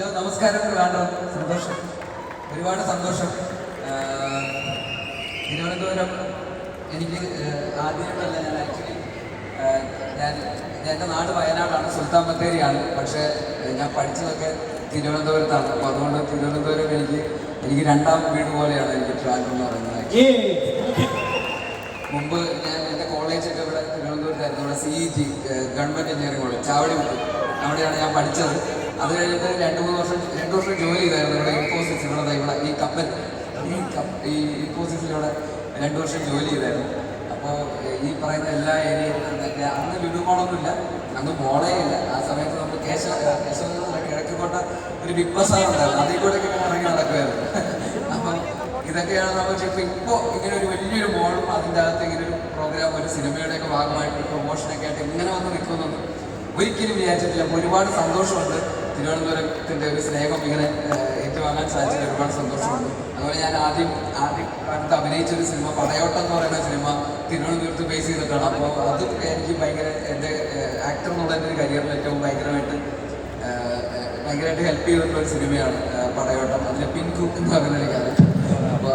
Hello നമസ്കാരം. വേണ്ടോ സന്തോഷം. ഒരുപാട് സന്തോഷം. തിരുവനന്തപുരം എനിക്ക് ആദ്യമായിട്ടല്ല ഞാൻ ആക്ച്വലി ഞാൻ എന്റെ നാട് വയനാടാണ് സുൽത്താൻ ബത്തേരിയാണ്. പക്ഷേ ഞാൻ പഠിച്ചതൊക്കെ തിരുവനന്തപുരത്താണ്. അപ്പോൾ അതുകൊണ്ട് തിരുവനന്തപുരം എനിക്ക് എനിക്ക് രണ്ടാം വീട് പോലെയാണ് എനിക്ക് ട്രാക്ക് എന്ന് പറയുന്നത്. മുമ്പ് ഞാൻ എന്റെ കോളേജൊക്കെ ഇവിടെ തിരുവനന്തപുരത്തായിരുന്നു. ഇവിടെ C E G government engineering college Chavadi അവിടെയാണ് ഞാൻ പഠിച്ചത്. അത് കഴിഞ്ഞിട്ട് രണ്ട് മൂന്ന് വർഷം രണ്ട് വർഷം ജോലി ചെയ്തായിരുന്നു ഇവിടെ ഇൻഫോസിസ് ഇവിടെ ഇവിടെ ഈ കപ്പൽ. ഈ ഈ ഇൻഫോസിസിലൂടെ രണ്ട് വർഷം ജോലി ചെയ്തായിരുന്നു. അപ്പോൾ ഈ പറയുന്ന എല്ലാ എന്നൊക്കെ അന്ന് ലുലുമോളൊന്നുമില്ല അന്ന് മോളേ ഇല്ല. ആ സമയത്ത് നമ്മൾ കേശ കേശവ കിഴക്കോട്ട ഒരു ബിഗ് ബസ് ഉണ്ടായിരുന്നു. അതിൽ കൂടെ ഇറങ്ങി നടക്കുമായിരുന്നു അപ്പം ഇതൊക്കെയാണ് നമ്മൾ ചിലപ്പോൾ ഇപ്പോൾ ഇങ്ങനെ ഒരു വലിയൊരു മോളും അതിന്റെ അകത്ത് ഇങ്ങനെ ഒരു പ്രോഗ്രാം ഒരു സിനിമയുടെ ഒക്കെ ഭാഗമായിട്ട് പ്രൊമോഷനൊക്കെ ആയിട്ട് ഇങ്ങനെ വന്ന് നിൽക്കുന്നു ഒരിക്കലും വിചാരിച്ചിട്ടില്ല. അപ്പോൾ ഒരുപാട് സന്തോഷമുണ്ട്. തിരുവനന്തപുരത്തിന്റെ ഒരു സ്നേഹം ഇങ്ങനെ ഏറ്റുവാങ്ങാൻ സാധിച്ചത് ഒരുപാട് സന്തോഷമുണ്ട്. അതുപോലെ ഞാൻ ആദ്യം ആദ്യം കാലത്ത് അഭിനയിച്ച ഒരു സിനിമ പടയോട്ടം എന്ന് പറയുന്ന സിനിമ തിരുവനന്തപുരത്ത് ബേസ് ചെയ്തിട്ടാണ്. അപ്പോൾ അത് എനിക്ക് ഭയങ്കര എന്റെ ആക്ടർ എന്നുള്ള എന്റെ ഒരു കരിയറിൽ ഏറ്റവും ഭയങ്കരമായിട്ട് ഭയങ്കരമായിട്ട് ഹെൽപ്പ് ചെയ്തിട്ടുള്ള ഒരു സിനിമയാണ് പടയോട്ടം. അതിലെ പിങ്കു എന്ന് പറയുന്ന ഒരു കാര്യം അപ്പോൾ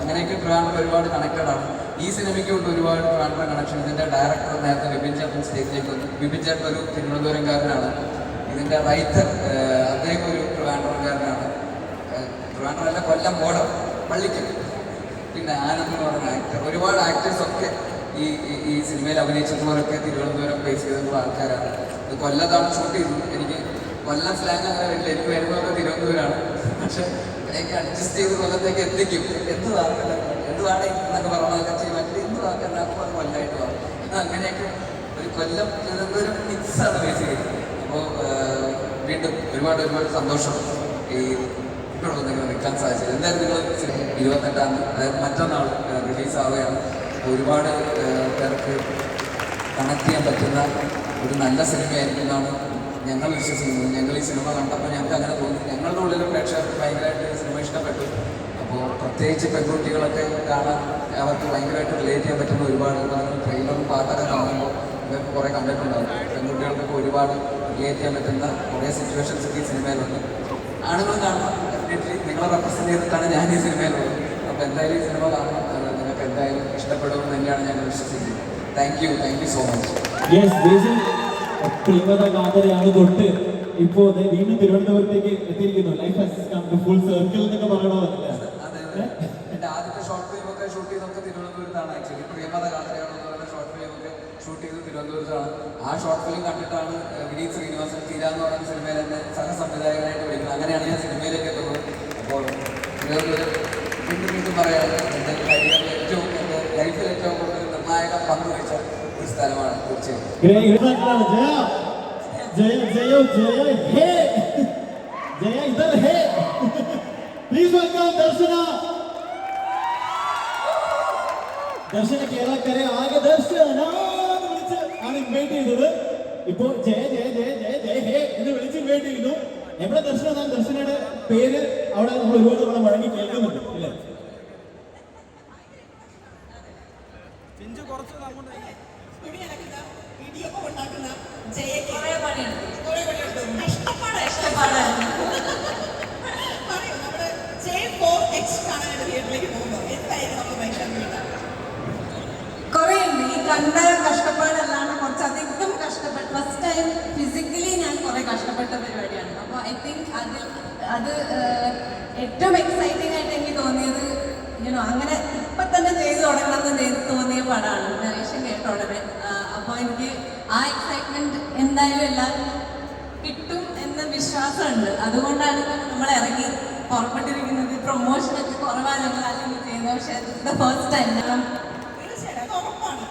അങ്ങനെയൊക്കെ ട്രിവാൻഡ്രം ഒരുപാട് കണക്റ്റഡ് ആണ്. ഈ സിനിമയ്ക്ക് കൊണ്ട് ഒരുപാട് ട്രിവാൻഡ്രം കണക്ഷൻ ഇതിന്റെ ഡയറക്ടർ നേരത്തെ വിപിൻ ചേട്ടൻ സ്റ്റേജിലേക്ക് വന്നു. വിപിൻ ചേട്ടൻ ഒരു തിരുവനന്തപുരംകാരനാണ്. ഇതിന്റെ റൈറ്റർ അദ്ദേഹം ഒരു ട്രിവാൻഡ്രംകാരനാണ്. ട്രിവാൻഡ്രല്ല കൊല്ലം ബോർഡർ പള്ളിക്ക് പിന്നെ ആനന്ദ് എന്ന് പറയുന്ന ആക്ടർ ഒരുപാട് ആക്ടേഴ്സ് ഒക്കെ ഈ ഈ- സിനിമയിൽ അഭിനയിച്ചതുപോലൊക്കെ തിരുവനന്തപുരം ബേസ് ചെയ്തിട്ടുള്ള ആൾക്കാരാണ്. ഇത് കൊല്ലത്താണ് ഷൂട്ട് ചെയ്തത്. എനിക്ക് കൊല്ലം സ്ലാങ് എനിക്ക് വരുന്നതൊക്കെ തിരുവനന്തപുരമാണ്. പക്ഷെ എനിക്ക് അഡ്ജസ്റ്റ് ചെയ്ത് കൊല്ലത്തേക്ക് എത്തിക്കും. എന്ത് വാക്കല്ല? എന്ത് വേണേ എന്നൊക്കെ പറഞ്ഞതൊക്കെ ചെയ്യും. മറ്റേ എന്ത് വാക്കല്ല? അപ്പോൾ അത് കൊല്ലമായിട്ട് എന്നാൽ അങ്ങനെയൊക്കെ ഒരു കൊല്ലം തിരുവനന്തപുരം മിക്സാണ് ബേസ് ചെയ്തത്. അപ്പോൾ വീണ്ടും ഒരുപാട് ഒരുപാട് സന്തോഷം ഈ ഇവിടെ നിങ്ങൾ നിൽക്കാൻ സാധിച്ചത്. എന്തായാലും നിങ്ങൾ ഇരുപത്തെട്ടാം തീയതി അതായത് മറ്റന്നാൾ റിലീസ് ആവുകയാണ് ഒരുപാട് പേർക്ക് കണക്ട് ചെയ്യാൻ പറ്റുന്ന ഒരു നല്ല സിനിമയായിരിക്കും എന്നാണ് ഞങ്ങൾ വിശ്വസിക്കുന്നത്. ഞങ്ങൾ ഈ സിനിമ കണ്ടപ്പോൾ ഞങ്ങൾക്ക് അങ്ങനെ തോന്നി. ഞങ്ങളുടെ ഉള്ളിലും പ്രേക്ഷകർക്ക് ഭയങ്കരമായിട്ട് സിനിമ ഇഷ്ടപ്പെട്ടു. അപ്പോൾ പ്രത്യേകിച്ച് പെൺകുട്ടികളൊക്കെ കാണാൻ അവർക്ക് ഭയങ്കരമായിട്ട് റിലേറ്റ് ചെയ്യാൻ പറ്റുന്ന ഒരുപാട് ട്രെയിലറും പാട്ടൊക്കെ കാണുമ്പോൾ ഇവർക്ക് കുറേ കണ്ടിട്ടുണ്ടാവും. പെൺകുട്ടികൾക്കൊക്കെ ഒരുപാട് റിലേറ്റ് ചെയ്യാൻ പറ്റുന്ന കുറേ സിറ്റുവേഷൻസ് ഈ സിനിമയിലുണ്ട് ആണുങ്ങൾ കാണണം ഡെഫിനറ്റ്ലി നിങ്ങളെ റെപ്രസെന്റ് ചെയ്തിട്ടാണ് ഞാൻ ഈ സിനിമയിലുള്ളത് അപ്പോൾ എന്തായാലും ഈ സിനിമ കാണണം. നിങ്ങൾക്ക് എന്തായാലും ഇഷ്ടപ്പെടുമെന്ന് തന്നെയാണ് ഞാൻ വിശ്വസിക്കുന്നത്. Thank you thank you so much പ്രിയമത കാതരയാണ് തൊട്ട് ഇപ്പോ വീണ്ടും തിരുവനന്തപുരത്തേക്ക് എത്തിയിരിക്കുന്നു. Life has come to full circle എന്നൊക്കെ പറയണോ ഷോർട്ട് ഫിലിം ഒക്കെ ഷൂട്ട് ചെയ്തൊക്കെ തിരുവനന്തപുരത്താണ്. ആക്ച്വലി പ്രിയപദ കാത്രയാണ് പറയുന്ന ഷോർട്ട് ഫിലിം ഒക്കെ ഷൂട്ട് ചെയ്ത് തിരുവനന്തപുരത്താണ്. ആ ഷോർട്ട് ഫിലിം കണ്ടിട്ടാണ് വിനീത് ശ്രീനിവാസൻ തീര എന്ന് പറയുന്ന സിനിമയിൽ എന്നെ സഹസംവിധായകനായിട്ട് വിളിക്കുന്നത്. അങ്ങനെയാണ് ഞാൻ സിനിമയിലേക്ക് എത്തുന്നത്. അപ്പോൾ തിരുവനന്തപുരം വീണ്ടും വീണ്ടും പറയാം എന്റെ കരിയറിൽ ഏറ്റവും എന്റെ ലൈഫിൽ ഏറ്റവും കൂടുതൽ നിർണായക പങ്ക് വഹിച്ച ഒരു സ്ഥലമാണ് തീർച്ചയായും. ജയ. ജയ ജയ ഹേ. ജയ ഇതൽ ഹേ. Please welcome Darshana. ദർശന കേരളക്കരെ ആകെ ദർശന വിളിച്ച് ആണ് ഇൻവൈറ്റ് ചെയ്തത്. ഇപ്പോ ജയ ജയ ജയ ജയ ജയ ഹേ എന്ന് വിളിച്ച് ഇൻവൈറ്റ് ചെയ്യുന്നു. എവിടെ ദർശന? എന്നാണ് ദർശനയുടെ പേര് അവിടെ നമ്മൾ ഒരുപാട് തവണ വഴങ്ങി കേൾക്കുന്നുണ്ട് ഇല്ലേ? കണ്ട കഷ്ടപ്പാടല്ലാണ്ട് കുറച്ചധികം കഷ്ടപ്പെട്ട്. ഫസ്റ്റ് ടൈം ഫിസിക്കലി ഞാൻ കുറേ കഷ്ടപ്പെട്ട പരിപാടിയാണ്. അപ്പോൾ ഐ തിങ്ക് അതിൽ അത് ഏറ്റവും എക്സൈറ്റിംഗ് ആയിട്ട് എനിക്ക് തോന്നിയത് യുനോ അങ്ങനെ ഇപ്പൊ തന്നെ ചെയ്തു തുടങ്ങണം എന്ന് തോന്നിയ പടമാണ് നരേഷൻ കേട്ട ഉടനെ. അപ്പോൾ എനിക്ക് ആ എക്സൈറ്റ്മെന്റ് എന്തായാലും എല്ലാം കിട്ടും എന്ന വിശ്വാസമുണ്ട്. അതുകൊണ്ടാണ് നമ്മൾ ഇറങ്ങി പുറപ്പെട്ടിരിക്കുന്നത്. പ്രൊമോഷനൊക്കെ കുറവാണ് നമ്മൾ അല്ലെങ്കിൽ ചെയ്യുന്നത് പക്ഷേ ഫസ്റ്റ് ടൈം തീർച്ചയായിട്ടും ഉറപ്പാണ്.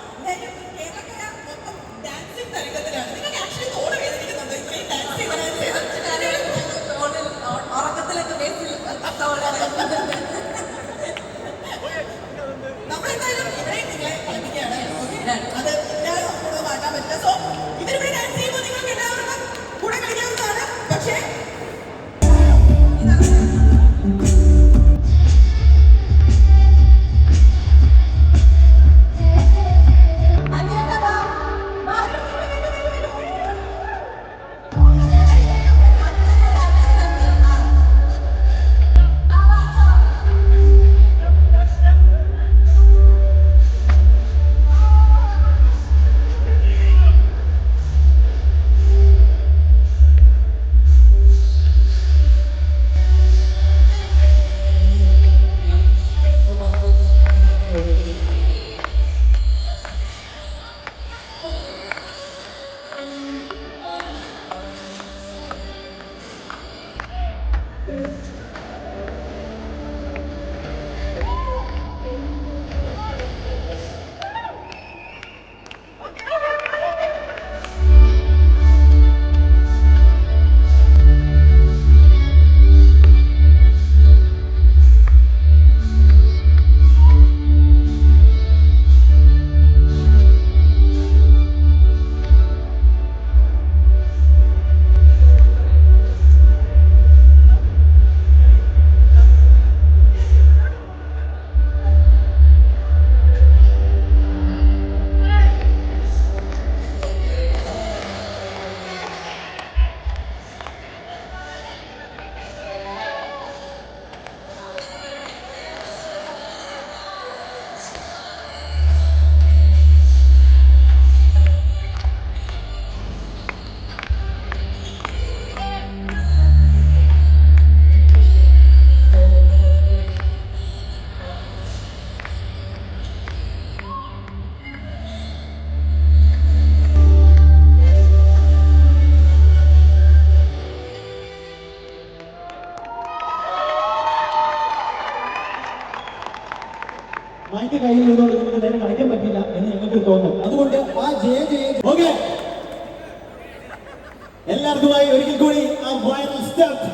കത്തി കയ്യിലൂടെ നിങ്ങൾക്ക് നേരെ കളിക്കാൻ പറ്റില്ല എന്ന് ഞങ്ങൾക്ക് തോന്നും. അതുകൊണ്ട് ആ ജയ ജയ ഓക്കെ. എല്ലാവർക്കുമായി ഒരിക്കൽ കൂടി ആ viral step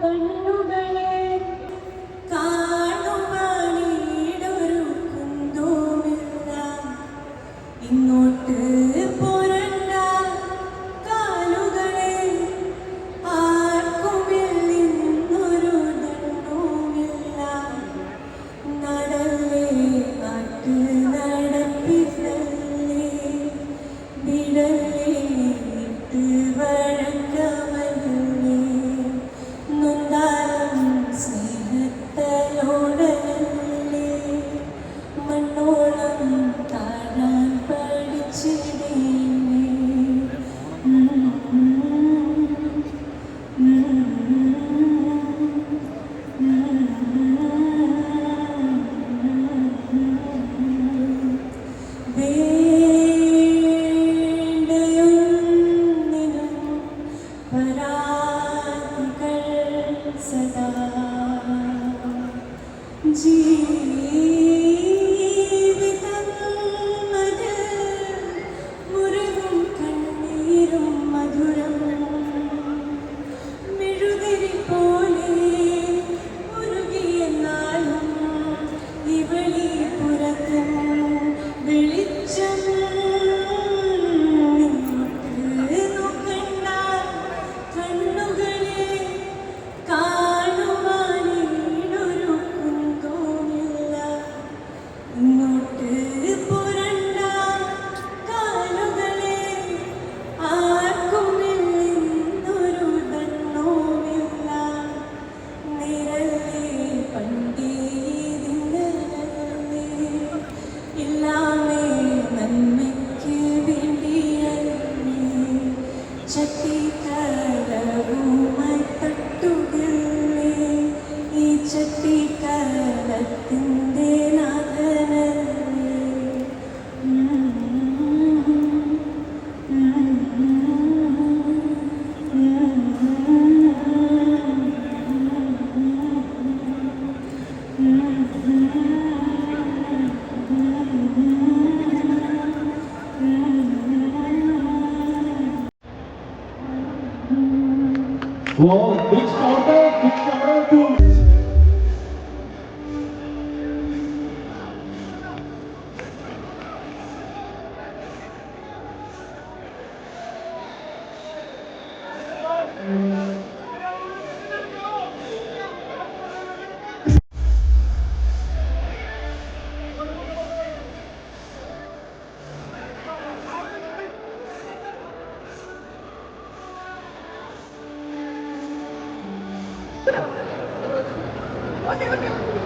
I know that. Whoa, big shout out, big shout out to 어디 어디